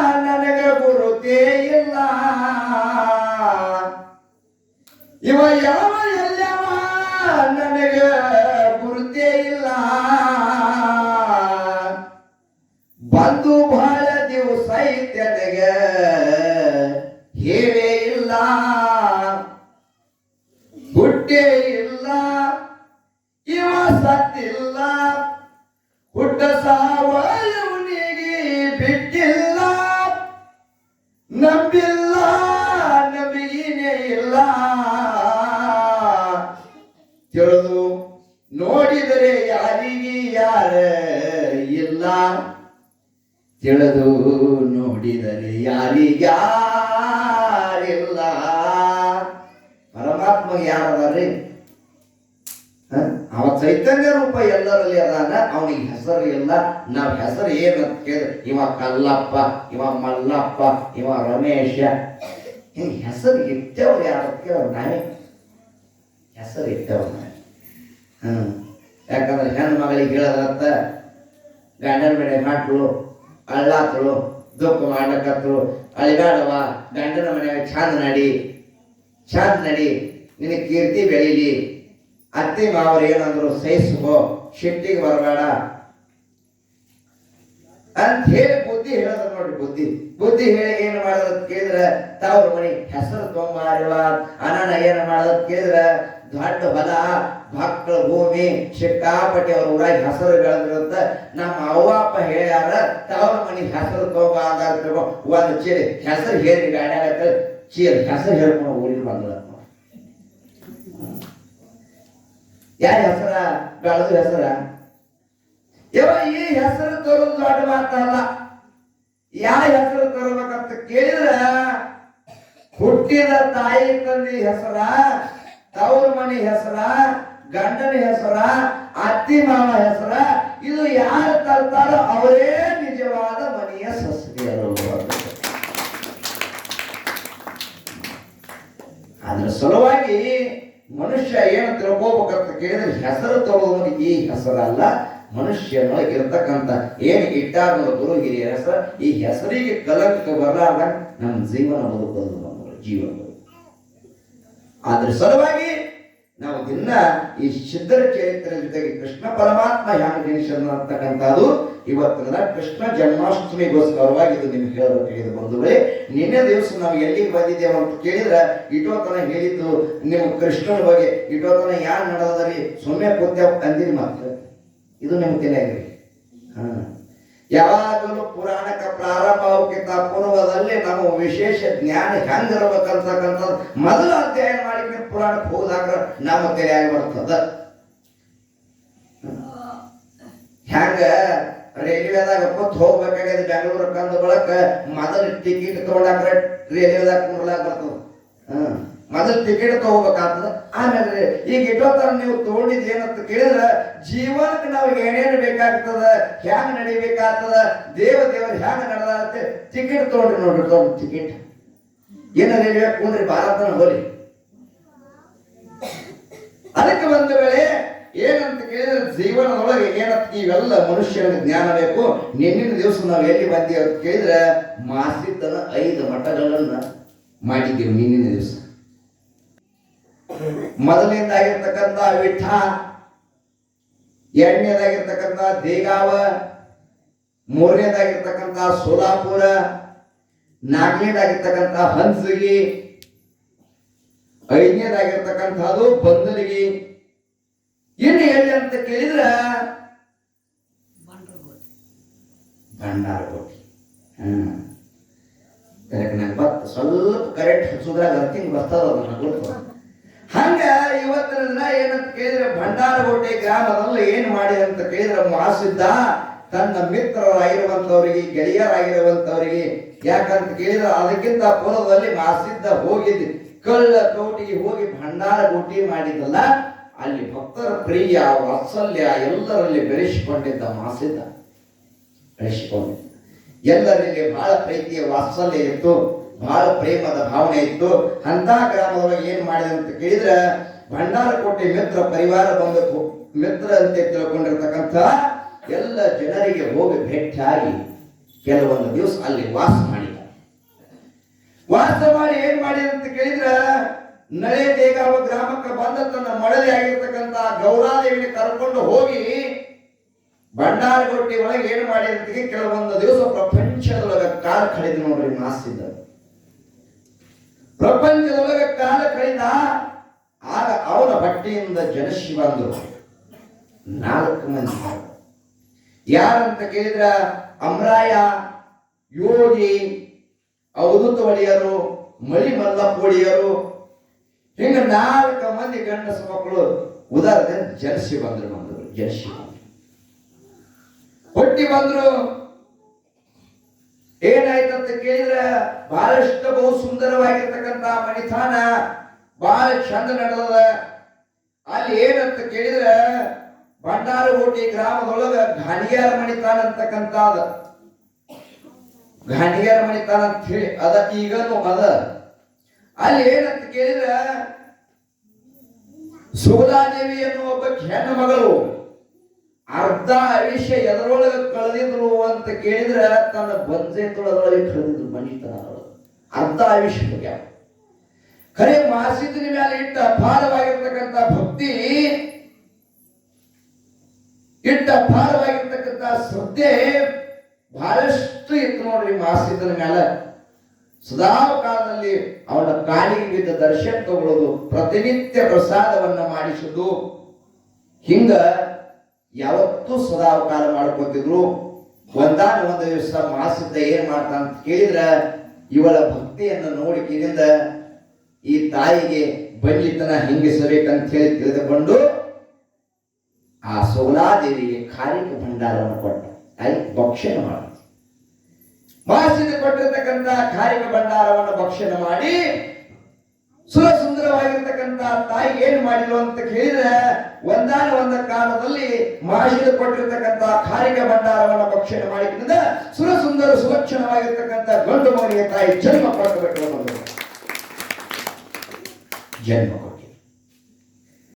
ನನಗ ಗುರುತೇ ಇಲ್ಲ. ಇವ ಯಾವ ಎಲ್ಲವ ನನಗೆ ಗುರುತೇ ಇಲ್ಲ. ಬಂದು ಬಹಳ ದಿವಸ ಐತೆನಗ ಹೇಳೇ ಇಲ್ಲ. ಹುಟ್ಟೇ ಇಲ್ಲ. ಇವ ಸತ್ತಿಲ್ಲ. ಹುಟ್ಟ ಸಾವ ಇಲ್ಲ. ತಿಳಿದು ನೋಡಿದರೆ ಯಾರಿಗ್ಯಾರಿಲ್ಲ. ಪರಮಾತ್ಮ ಯಾರದಾರೆ? ಅವ ಚೈತನ್ಯ ರೂಪ ಎಲ್ಲರಲ್ಲಿ ಅದಾನ, ಅವನಿಗೆ ಹೆಸರು ಇಲ್ಲ. ನಾವ್ ಹೆಸರು ಏನಂತ ಕೇಳಿದ್ರೆ ಇವ ಕಲ್ಲಪ್ಪ, ಇವ ಮಲ್ಲಪ್ಪ, ಇವ ರಮೇಶ. ಹಿಂಗೆ ಹೆಸರು ಇಟ್ಟವ್ರು ಯಾರು ಕೇಳ ನಾವೇ. ಹೆಸರು ಇಟ್ಟವ್ರು ನಾವೇ. ಹ್ಮ್ ಯಾಕಂದ್ರೆ ಹೆಣ್ಣು ಮಗಳಿಗೆ ಹೇಳದ್ರತ್ತ ಗಂಡನ ಮನೆ ಹಾಟ್ಲು ಅಳ್ಳಾತ್ಳು ದುಃಖ ಮಾಡ್ಲಕತ್ಳು ಅಳಿಗಾಡವ ಗಂಡನ ಮನೆಯಾಗ ಚಂದ ನಡಿ ಚಂದ ನಡಿ, ನಿನ್ನ ಕೀರ್ತಿ ಬೆಳೀಲಿ. ಅತ್ತೆ ಮಾವರು ಏನಂದ್ರು ಸಹಿಸ್ಕೋ, ಶಿಟ್ಟಿಗೆ ಬರಬೇಡ. ಅಂತ ಹೇಳಿ ಬುದ್ಧಿ ಹೇಳದ ನೋಡಿ, ಬುದ್ಧಿ. ಬುದ್ಧಿ ಹೇಳಿ ಏನ್ ಮಾಡೋದ್ ಕೇಳಿದ್ರ, ತಾವ್ರ ಮನಿ ಹೆಸರು ತೊಂಬಾರಿವ ಅನನ ಏನ್ ಮಾಡದ್ ಕೇಳಿದ್ರ, ದೊಡ್ಡ ಹೊಲ, ಮಕ್ಕಳ ಭೂಮಿ, ಸಿಕ್ಕಾಪಟ್ಟಿ ಅವ್ರ ಊರಾಗ ಹೆಸರು ಬೆಳೆದಿರುತ್ತ. ನಮ್ಮ ಅವ್ವ ಅಪ್ಪ ಹೇಳ್ಯಾರ, ತಾವ್ರ ಮನಿ ಹೆಸರು ತೊಂಬ ಅಂದಾಗ ಒಂದು ಚೀರಿ ಹೆಸರು ಹೇರಿ ಗಾಡ್ಯಾಗ ಚೀರ್ ಹೆಸರು ಹೇಳ್ಕೊಂಡು ಊರಿಗೆ ಬಂದ್ರ ಯಾರ ಹೆಸರ? ಬೆಳೆದ ಹೆಸರ? ಇವ ಈ ಹೆಸರು ತರೋದು ದೊಡ್ಡ ಮಾತಲ್ಲ ಯಾವ ಹೆಸರು ತರಬೇಕಂತ ಕೇಳಿದ್ರ ಹುಟ್ಟಿದ ತಾಯಿ ತಂದೆ ಹೆಸರ, ತವ್ರ ಮನಿ ಹೆಸರ, ಗಂಡನ ಹೆಸರ, ಅತ್ತಿ ಮಾವ ಹೆಸರ, ಇದು ಯಾರು ತರ್ತಾರೋ ಅವರೇ ನಿಜವಾದ ಮನೆಯ ಸಸ್ಯರು. ಅದ್ರ ಸಲುವಾಗಿ ಮನುಷ್ಯ ಏನು ತಿಳ್ಕೋಬೇಕಂತ ಕೇಳಿದ್ರೆ ಹೆಸರು ತಗೊಳ್ಳೋದು ಈ ಹೆಸರಲ್ಲ. ಮನುಷ್ಯನೊಳಗೆ ಇರ್ತಕ್ಕಂಥ ಏನು ಇಟ್ಟಾರ ಗುರು ಹಿರಿಯ ಹೆಸರು, ಈ ಹೆಸರಿಗೆ ಕಲಂಕ ಬರಲಾರ್ದ ನಮ್ಮ ಜೀವನ ಬದುಕೋದು ಬಂದರು ಜೀವನ. ಅದ್ರ ಸಲುವಾಗಿ ನಾವು ದಿನ ಈ ಸಿದ್ಧರ ಚರಿತ್ರೆ ಜೊತೆಗೆ ಕೃಷ್ಣ ಪರಮಾತ್ಮ ಯಾವ ಜನಿಸನ್ನು ಅಂತಕ್ಕಂಥದ್ದು, ಇವತ್ತಿನ ಕೃಷ್ಣ ಜನ್ಮಾಷ್ಟಮಿಗೋಸ್ಕರವಾಗಿ ಇದು ನಿಮ್ಗೆ ಹೇಳಬೇಕಾಗಿದೆ ಬಂಧುಗಳೇ, ನಿನ್ನೆ ದಿವಸ ನಾವು ಎಲ್ಲಿಗೆ ಬಂದಿದ್ದೇವೆ ಅಂತ ಕೇಳಿದ್ರೆ, ಇಟೋತನ ಹೇಳಿದ್ದು ನಿಮ್ಮ ಕೃಷ್ಣನ ಬಗ್ಗೆ, ಇಟೋತನ ಯಾರು ನಡೆದ್ರಿ ಸುಮ್ಮನೆ ಕೂತೇವ್ ಅಂದಿರಿ ಮಾತ್ರ ಇದು ನಿಮ್ಮ ತಿಳಿಯಾಗ್ರಿ ಹಾ. ಯಾವಾಗಲೂ ಪುರಾಣಕ್ಕೆ ಪ್ರಾರಂಭ ಆಗೋಕ್ಕಿಂತ ಪೂರ್ವದಲ್ಲಿ ನಮ್ಮ ವಿಶೇಷ ಜ್ಞಾನ ಹೆಂಗಿರ್ಬೇಕಂತಕ್ಕಂಥದ್ದು ಮೊದಲು ಅಧ್ಯಯನ ಮಾಡಿ ಪುರಾಣಕ್ಕೆ ಹೋದಾಗ ನಮ್ಮ ತಲೆಯಾಗಿ ಬರ್ತದ. ಹೆಂಗ? ರೈಲ್ವೆದಾಗ ಕೂತ್ ಹೋಗ್ಬೇಕಾಗ್ಯದ ಬೆಂಗಳೂರು ಕಂದ ಬಳಕ ಮೊದಲು ಟಿಕೆಟ್ ತಗೊಂಡಾಕ್ರ ರೈಲ್ವೆದಾಗ ಕುಂಡ್ಲಾಗ ಬರ್ತದ. ಹ್ಮ್ ಮೊದಲು ಟಿಕೆಟ್ ತಗೋಬೇಕಾಗ್ತದ? ಆಮೇಲೆ ಈಗ ಇಟ್ಟೋತರ ನೀವು ತಗೊಂಡಿದ್ ಏನಂತ ಕೇಳಿದ್ರೆ, ಜೀವನಕ್ಕೆ ನಾವು ಏನೇನು ಬೇಕಾಗ್ತದ, ಹ್ಯಾಂಗ ನಡಿಬೇಕಾಗ್ತದ ದೇವ ದೇವರು ಹ್ಯಾಂಗ ನಡೆದಂತೆ ಟಿಕೆಟ್ ತಗೊಂಡ್ರಿ ನೋಡ್ರಿ, ತಗೊಂಡು ಟಿಕೆಟ್ ಏನ ರೈಲ್ವೆ ಕುಂಡ್ರಿ ಭಾರತನ ಹೋಲಿ. ಅದಕ್ಕೆ ಒಂದು ವೇಳೆ ಏನಂತ ಕೇಳಿದ್ರೆ, ಜೀವನದೊಳಗೆ ಏನಂತ ಇವೆಲ್ಲ ಮನುಷ್ಯನಿಗೆ ಜ್ಞಾನ ಬೇಕು. ನಿನ್ನಿನ ದಿವಸ ನಾವು ಎಲ್ಲಿ ಬಂದಿ ಅಂತ ಕೇಳಿದ್ರೆ ಮಾಸಿದ್ದನ ಐದು ಮಠಗಳನ್ನ ಮಾಡಿದ್ದೀವಿ ನಿನ್ನಿನ ದಿವಸ. ಮೊದಲನೇದಾಗಿರ್ತಕ್ಕಂಥ ವಿಠ ಎರಡನೇದಾಗಿರ್ತಕ್ಕಂಥ ದೇಗಾವ ಮೂರನೇದಾಗಿರ್ತಕ್ಕಂಥ ಸೋಲಾಪುರ ನಾಲ್ಕನೇದಾಗಿರ್ತಕ್ಕಂಥ ಹಂಸಗಿ ಐದನೇದಾಗಿರ್ತಕ್ಕಂಥದ್ದು ಬಂದಲಿಗಿ. ಇನ್ನು ಎಲ್ಲಿ ಅಂತ ಕೇಳಿದ್ರ? ಭಂಡಾರ ಹ್ಮ್ ಕರೆಕ್ಟ್ ನಂಗೆ ಸ್ವಲ್ಪ ಕರೆಕ್ಟ್ ಹಚ್ಚುದ್ರಾಗ ಅರ್ತಿಂಗ್ ಬರ್ತದ ಅದನ್ನ. ಹಂಗ ಇವತ್ತಿನ ಏನಂತ ಕೇಳಿದ್ರೆ ಭಂಡಾರಗೋಟೆ ಗ್ರಾಮದಲ್ಲಿ ಏನ್ ಮಾಡಿ ಅಂತ ಕೇಳಿದ್ರೆ ಮಾಸಿದ್ದ ತನ್ನ ಮಿತ್ರರಾಗಿರುವಂತವರಿಗೆ ಗೆಳೆಯರಾಗಿರುವಂತವರಿಗೆ ಯಾಕಂತ ಕೇಳಿದ್ರೆ ಅದಕ್ಕಿಂತ ಪೂರ್ವದಲ್ಲಿ ಮಾಸಿದ್ದ ಹೋಗಿದ್ದೆ. ಕಳ್ಳ ತೋಟಿಗೆ ಹೋಗಿ ಭಂಡಾರ ಗುಟ್ಟಿ ಮಾಡಿದಲ್ಲ, ಅಲ್ಲಿ ಭಕ್ತರ ಪ್ರಿಯ, ವಾತ್ಸಲ್ಯ ಎಲ್ಲರಲ್ಲಿ ಬೆಳೆಸಿಕೊಂಡಿದ್ದ ಮಾಸಿದ್ದ ಬೆಳೆಸಿಕೊಂಡಿದ್ದ ಎಲ್ಲರಲ್ಲಿ ಬಹಳ ಪ್ರೀತಿಯ ವಾತ್ಸಲ್ಯ ಇತ್ತು. ಬಹಳ ಪ್ರೇಮದ ಭಾವನೆ ಇತ್ತು. ಅಂತ ಗ್ರಾಮದೊಳಗೆ ಏನ್ ಮಾಡಿದೆ ಅಂತ ಕೇಳಿದ್ರೆ, ಭಂಡಾರಕೋಟೆ ಮಿತ್ರ ಪರಿವಾರ ಬಂದು ಮಿತ್ರ ಅಂತ ತಿಳ್ಕೊಂಡಿರ್ತಕ್ಕಂಥ ಎಲ್ಲ ಜನರಿಗೆ ಹೋಗಿ ಭೇಟಿಯಾಗಿ ಕೆಲವೊಂದು ದಿವಸ ಅಲ್ಲಿ ವಾಸ ಮಾಡಿದ. ವಾಸ ಮಾಡಿ ಏನ್ ಮಾಡಿದ ಅಂತ ಕೇಳಿದ್ರೆ, ನಳೆ ದೇಗಾವ ಗ್ರಾಮಕ್ಕೆ ಬಂದ ತನ್ನ ಮಳಲಿ ಆಗಿರ್ತಕ್ಕಂತ ಗೌರಾದೇವಿನ ಕರ್ಕೊಂಡು ಹೋಗಿ ಭಂಡಾರಕೋಟೆ ಒಳಗೆ ಏನು ಮಾಡಿದ ಕೆಲವೊಂದು ದಿವಸ ಪ್ರಪಂಚದೊಳಗ ಕಾಲ್ ಕಳೆದು ನೋಡ್ರಿ ಮಾಸಿದ್ದ ಪ್ರಪಂಚದೊಳಗ ಕಾಲ ಕಳೆದ ಆಗ ಅವನ ಬಟ್ಟೆಯಿಂದ ಜನಶಿ ಬಂದರು ನಾಲ್ಕು ಮಂದಿ. ಯಾರಂತ ಕೇಳಿದ್ರ? ಅಮ್ರಾಯ, ಯೋಗಿ ಅವಧೂತ ಒಡೆಯರು ಮಳಿ ಒಡೆಯರು ಹಿಂಗ ನಾಲ್ಕು ಮಂದಿ ಗಂಡಸ ಮಕ್ಕಳು ಉದಾಹರಣೆ ಜರ್ಸಿ ಬಂದ್ರು ಬಂದರು ಜರ್ಸಿ ಬಂದ್ರು. ಹೊಟ್ಟಿ ಬಂದ್ರು. ಏನಾಯ್ತಂತ ಕೇಳಿದ್ರೆ ಬಹಳಷ್ಟು ಬಹು ಸುಂದರವಾಗಿರ್ತಕ್ಕಂತ ಮಣಿಥಾನ ಬಹಳ ಚಂದ ನಡೆದದ. ಅಲ್ಲಿ ಏನಂತ ಕೇಳಿದ್ರೆ ಭಂಡಾರಗೋಟಿ ಗ್ರಾಮದೊಳಗ ಘಾಣಿಯಾರ ಮಣಿತಾನ ಅಂತಕ್ಕಂತ ಅದ ಘಾಣಿಯಾರ ಮಣಿತಾನ ಅಂತ ಹೇಳಿ, ಅದ ಈಗನು ಅದ. ಅಲ್ಲಿ ಏನಂತ ಕೇಳಿದ್ರ ಸುಗಲಾದೇವಿ ಅನ್ನೋ ಒಬ್ಬ ಹೆಣ್ಣು ಮಗಳು ಅರ್ಧ ಆಯುಷ್ಯ ಎದರೊಳಗೆ ಕಳೆದಿದ್ರು ಅಂತ ಕೇಳಿದ್ರೆ ತನ್ನ ಬಂಜೆ ತೊಳದೊಳಗೆ ಕಳೆದಿದ್ರು ಮಣಿತನ ಅರ್ಧ ಆಯುಷ್ಯ ಹೋಗ್ಯಾವ ಖರೆ ಮಾಸಿದ್ರ ಮೇಲೆ ಇಟ್ಟ ಅಪಾರವಾಗಿರ್ತಕ್ಕಂಥ ಭಕ್ತಿ, ಇಟ್ಟ ಅಪಾರವಾಗಿರ್ತಕ್ಕಂಥ ಶ್ರದ್ಧೆ ಬಹಳಷ್ಟು ಇತ್ತು ನೋಡ್ರಿ ಮಾಸಿದ್ರ ಮೇಲೆ ಸದಾ ಕಾಲದಲ್ಲಿ ಅವನ ಕಾಲಿಗೆ ಬಿದ್ದ ದರ್ಶನ ತಗೊಳ್ಳೋದು ಪ್ರತಿನಿತ್ಯ ಪ್ರಸಾದವನ್ನ ಮಾಡಿಸುದು ಹಿಂಗ ಯಾವತ್ತೂ ಸದಾ ಮಾಡ್ಕೊತಿದ್ರು ಒಂದಾನ ಒಂದು ದಿವಸ ಮಾಸಿದ್ದ ಏನ್ ಮಾಡ್ತ ಅಂತ ಕೇಳಿದ್ರ, ಇವಳ ಭಕ್ತಿಯನ್ನು ನೋಡಿ ಕೇಳಿದ, ಈ ತಾಯಿಗೆ ಬಂಜಿತನ ಹಿಂಗಿಸಬೇಕಂತ ಹೇಳಿ ತಿಳಿದುಕೊಂಡು ಆ ಸೋಲಾದೇವಿಗೆ ಕಾರಿಕ ಭಂಡಾರವನ್ನು ಕೊಟ್ಟ. ತಾಯಿ ಭಕ್ಷಣ ಮಾಡ ಮಾಸಿದ ಕೊಟ್ಟಿರ್ತಕ್ಕಂಥ ಕಾರಿಕ ಭಂಡಾರವನ್ನು ಭಕ್ಷಣ ಮಾಡಿ ಸುರ ಸುಂದರವಾಗಿರ್ತಕ್ಕಂಥ ತಾಯಿ ಏನು ಮಾಡಿದ್ರು ಅಂತ ಕೇಳಿದ್ರೆ, ಒಂದಾನ ಒಂದ ಕಾಲದಲ್ಲಿ ಮಹಾಶಿರು ಕೊಟ್ಟಿರ್ತಕ್ಕಂಥ ಕಾರಿಕ ಭಂಡಾರವನ್ನು ಭಕ್ಷಣ ಮಾಡಿದ್ರಿಂದ ಸುರ ಸುಂದರ ಸುಲಕ್ಷಣವಾಗಿರ್ತಕ್ಕಂತ ಗಂಡು ಮಗನಿಗೆ ತಾಯಿ ಜನ್ಮ ಕೊಡಬೇಕು ಜನ್ಮ.